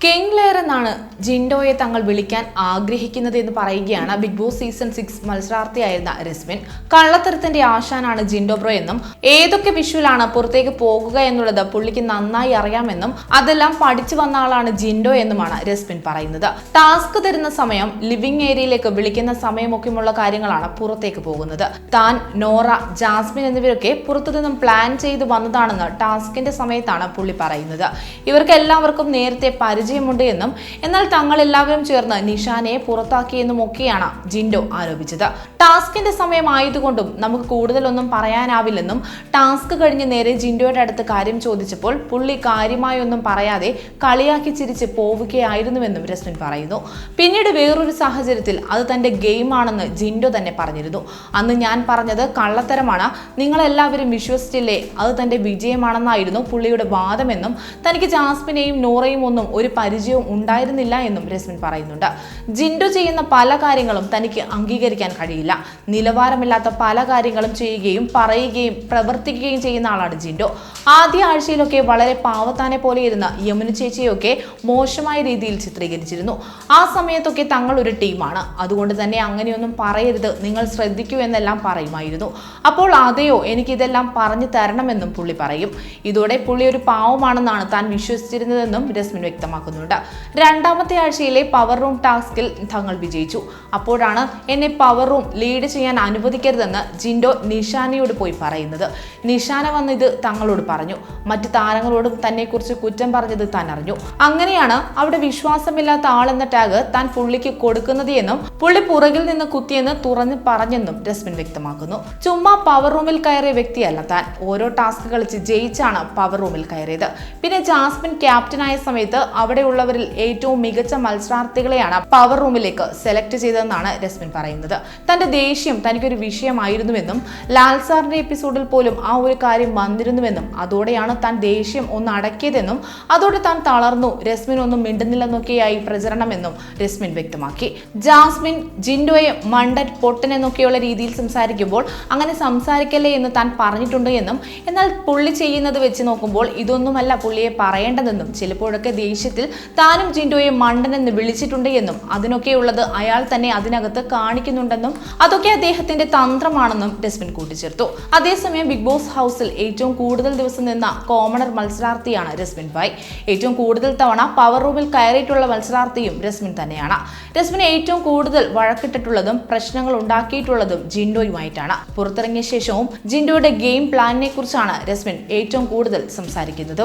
¿Quién le എന്നാണ് ജിൻഡോയെ തങ്ങൾ വിളിക്കാൻ ആഗ്രഹിക്കുന്നത് എന്ന് പറയുകയാണ്. ബിഗ് ബോസ് സീസൺ സിക്സ് മത്സരാർത്ഥിയായിരുന്ന രസ്മിൻ. കള്ളത്തരത്തിന്റെ ആശാനാണ് ജിൻഡോ ബ്രോ എന്നും ഏതൊക്കെ വിഷുവിലാണ് പുറത്തേക്ക് പോകുക എന്നുള്ളത് പുള്ളിക്ക് നന്നായി അറിയാമെന്നും അതെല്ലാം പഠിച്ചു വന്ന ആളാണ് ജിൻഡോ എന്നുമാണ് രസ്മിൻ പറയുന്നത്. ടാസ്ക് തരുന്ന സമയം ലിവിംഗ് ഏരിയയിലേക്ക് വിളിക്കുന്ന സമയമൊക്കെയുള്ള കാര്യങ്ങളാണ് പുറത്തേക്ക് പോകുന്നത്. താൻ നോറ ജാസ്മിൻ എന്നിവരൊക്കെ പുറത്തുനിന്നും പ്ലാൻ ചെയ്ത് വന്നതാണെന്ന് ടാസ്കിന്റെ സമയത്താണ് പുള്ളി പറയുന്നത്. ഇവർക്ക് എല്ലാവർക്കും നേരത്തെ പരിചയമുണ്ട് എന്നും എന്നാൽ തങ്ങൾ എല്ലാവരും ചേർന്ന് നിഷാനെ പുറത്താക്കിയെന്നും ഒക്കെയാണ് ജിൻഡോ ആരോപിച്ചത്. ടാസ്കിന്റെ സമയമായതുകൊണ്ടും നമുക്ക് കൂടുതലൊന്നും പറയാനാവില്ലെന്നും ടാസ്ക് കഴിഞ്ഞ് നേരെ ജിൻഡോയുടെ അടുത്ത് കാര്യം ചോദിച്ചപ്പോൾ പുള്ളി കാര്യമായി ഒന്നും പറയാതെ കളിയാക്കി ചിരിച്ച് പോവുകയായിരുന്നുവെന്നും രസ്മിൻ പറയുന്നു. പിന്നീട് വേറൊരു സാഹചര്യത്തിൽ അത് തന്റെ ഗെയിമാണെന്ന് ജിൻഡോ തന്നെ പറഞ്ഞിരുന്നു. അന്ന് ഞാൻ പറഞ്ഞത് കള്ളത്തരമാണ്. നിങ്ങളെല്ലാവരും വിശ്വസിച്ചില്ലേ? അത് തന്റെ വിജയമാണെന്നായിരുന്നു പുള്ളിയുടെ വാദമെന്നും തനിക്ക് ജാസ്മിനെയും നോറയും ഒന്നും ഒരു പരിചയവും ഉണ്ടായിരുന്നില്ല എന്നും രസ്മിൻ പറയുന്നുണ്ട്. ജിൻഡു ചെയ്യുന്ന പല കാര്യങ്ങളും തനിക്ക് അംഗീകരിക്കാൻ കഴിയില്ല. നിലവാരമില്ലാത്ത പല കാര്യങ്ങളും ചെയ്യുകയും പറയുകയും പ്രവർത്തിക്കുകയും ചെയ്യുന്ന ആളാണ് ജിൻഡു. ആദ്യ ആഴ്ചയിലൊക്കെ വളരെ പാവത്താനെ പോലെ ഇരുന്ന യമുന ചേച്ചിയൊക്കെ മോശമായ രീതിയിൽ ചിത്രീകരിച്ചിരുന്നു. ആ സമയത്തൊക്കെ തങ്ങൾ ഒരു ടീമാണ്. അതുകൊണ്ട് തന്നെ അങ്ങനെയൊന്നും പറയരുത്. നിങ്ങൾ ശ്രദ്ധിക്കൂ എന്നെല്ലാം പറയുമായിരുന്നു. അപ്പോൾ അതെയോ എനിക്കിതെല്ലാം പറഞ്ഞു തരണമെന്നും പുള്ളി പറയും. ഇതോടെ പുള്ളി ഒരു പാവമാണെന്നാണ് താൻ വിശ്വസിച്ചിരുന്നതെന്നും രസ്മിൻ വ്യക്തമാക്കുന്നുണ്ട്. രണ്ടാമത്തെ ആഴ്ചയിലെ പവർ റൂം ടാസ്കിൽ തങ്ങൾ വിജയിച്ചു. അപ്പോഴാണ് എന്നെ പവർ റൂം ലീഡ് ചെയ്യാൻ അനുവദിക്കരുതെന്ന് ജിൻഡോ നിഷാനയോട് പോയി പറയുന്നത്. നിഷാന വന്ന് ഇത് തങ്ങളോട് പറഞ്ഞു. മറ്റു താരങ്ങളോടും തന്നെക്കുറിച്ച് കുറ്റം പറഞ്ഞത് താൻ അറിഞ്ഞു. അങ്ങനെയാണ് അവിടെ വിശ്വാസമില്ലാത്ത ആളെന്ന ടാഗ് താൻ പുള്ളിക്ക് കൊടുക്കുന്നത് എന്നും പുള്ളി പുറകിൽ നിന്ന് കുത്തിയെന്ന് തുറന്ന് പറഞ്ഞെന്നും രസ്മിൻ വ്യക്തമാക്കുന്നു. ചുമ്മാ പവർ റൂമിൽ കയറിയ വ്യക്തിയല്ല താൻ. ഓരോ ടാസ്ക് കളിച്ച് ജയിച്ചാണ് പവർ റൂമിൽ കയറിയത്. പിന്നെ ജാസ്മിൻ ക്യാപ്റ്റനായ സമയത്ത് അവിടെയുള്ളവരിൽ ഏറ്റവും മികച്ച മത്സരാർത്ഥികളെയാണ് പവർ റൂമിലേക്ക് സെലക്ട് ചെയ്തതെന്നാണ് രസ്മിൻ പറയുന്നത്. തന്റെ ദേഷ്യം തനിക്കൊരു വിഷയമായിരുന്നുവെന്നും ലാൽ സാറിന്റെ എപ്പിസോഡിൽ പോലും ആ ഒരു കാര്യം വന്നിരുന്നുവെന്നും അതോടെയാണ് താൻ ദേഷ്യം ഒന്ന് അടക്കിയതെന്നും അതോടെ താൻ തളർന്നു രസ്മിൻ ഒന്നും മിണ്ടുന്നില്ലെന്നൊക്കെയായി പ്രചരണമെന്നും രസ്മിൻ വ്യക്തമാക്കി. ജാസ്മിൻ ജിൻഡോയെ മണ്ടറ്റ് പൊട്ടൻ എന്നൊക്കെയുള്ള രീതിയിൽ സംസാരിക്കുമ്പോൾ അങ്ങനെ സംസാരിക്കല്ലേ എന്ന് താൻ പറഞ്ഞിട്ടുണ്ട് എന്നും എന്നാൽ പുള്ളി ചെയ്യുന്നത് വെച്ച് നോക്കുമ്പോൾ ഇതൊന്നുമല്ല പുള്ളിയെ പറയേണ്ടതെന്നും ചിലപ്പോഴൊക്കെ ദേഷ്യത്തിൽ താനും ജിൻഡോയെ മണ്ടൻ എന്ന് വിളിച്ചിട്ടുണ്ട് എന്നും അതിനൊക്കെയുള്ളത് അയാൾ തന്നെ അതിനകത്ത് കാണിക്കുന്നുണ്ടെന്നും അതൊക്കെ അദ്ദേഹത്തിന്റെ തന്ത്രമാണെന്നും ഡെസ്മിൻ കൂട്ടിച്ചേർത്തു. അതേസമയം ബിഗ് ബോസ് ഹൗസിൽ ഏറ്റവും കൂടുതൽ ദിവസം നിന്ന കോമണർ മത്സരാർത്ഥിയാണ് രസ്മിൻ ഭായ്. ഏറ്റവും കൂടുതൽ തവണ പവർ റൂമിൽ കയറിയിട്ടുള്ള മത്സരാർത്ഥിയും രസ്മിൻ തന്നെയാണ്. രസ്മിൻ ഏറ്റവും കൂടുതൽ വഴക്കിട്ടിട്ടുള്ളതും പ്രശ്നങ്ങൾ ഉണ്ടാക്കിയിട്ടുള്ളതും ജിൻഡോയുമായിട്ടാണ്. പുറത്തിറങ്ങിയ ശേഷവും ജിൻഡോയുടെ ഗെയിം പ്ലാനിനെ കുറിച്ചാണ് രസ്മിൻ ഏറ്റവും കൂടുതൽ സംസാരിക്കുന്നത്.